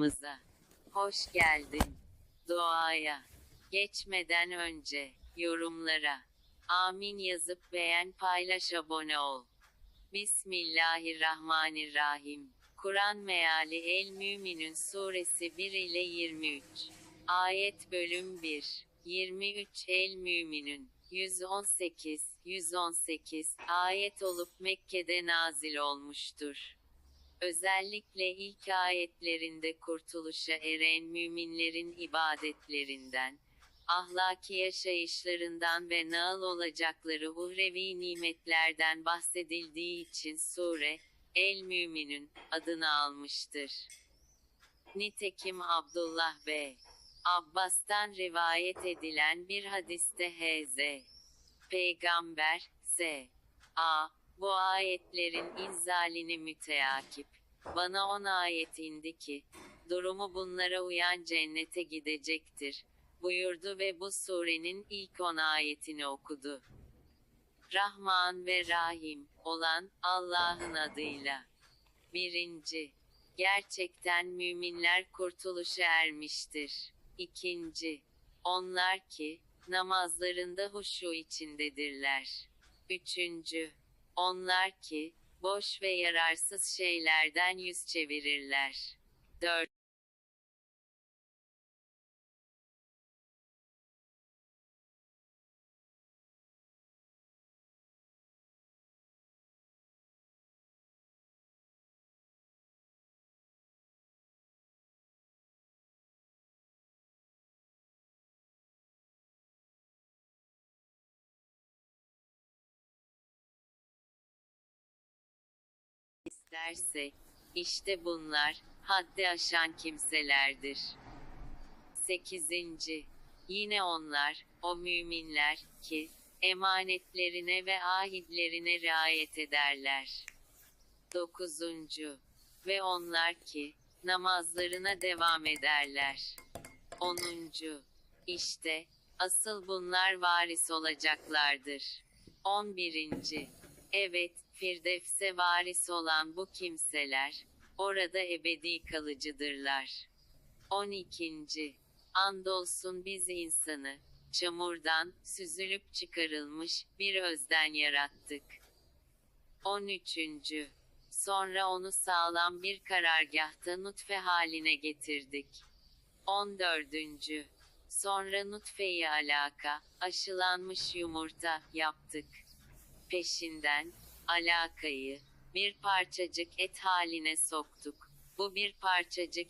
Mıza. Hoş geldin. Duaya. Geçmeden önce, yorumlara. Amin yazıp beğen paylaş abone ol. Bismillahirrahmanirrahim. Kur'an meali El Müminün suresi 1 ile 23. Ayet bölüm 1. 23 El Müminün 118 118 ayet olup Mekke'de nazil olmuştur. Özellikle ilk ayetlerinde kurtuluşa eren müminlerin ibadetlerinden, ahlaki yaşayışlarından ve naıl olacakları uhrevi nimetlerden bahsedildiği için sure, El Müminün adını almıştır. Nitekim Abdullah B. Abbas'tan rivayet edilen bir hadiste H.Z. Peygamber, S. A. Bu ayetlerin inzalini müteakip. Bana on ayet indi ki, durumu bunlara uyan cennete gidecektir, buyurdu ve bu surenin ilk on ayetini okudu. Rahman ve Rahim olan Allah'ın adıyla. Birinci, gerçekten müminler kurtuluşa ermiştir. İkinci, onlar ki, namazlarında huşu içindedirler. Üçüncü, onlar ki, boş ve yararsız şeylerden yüz çevirirler. 4. isterse, işte bunlar, haddi aşan kimselerdir. 8. Yine onlar, o müminler, ki, emanetlerine ve ahitlerine riayet ederler. 9. Ve onlar ki, namazlarına devam ederler. 10. İşte, asıl bunlar varis olacaklardır. 11. Evet, Firdevs'e varis olan bu kimseler, orada ebedi kalıcıdırlar. 12. Andolsun biz insanı, çamurdan, süzülüp çıkarılmış, bir özden yarattık. 13. Sonra onu sağlam bir karargahta nutfe haline getirdik. 14. Sonra nutfeyi alaka, aşılanmış yumurta, yaptık. Peşinden, alakayı, bir parçacık et haline soktuk. Bu bir parçacık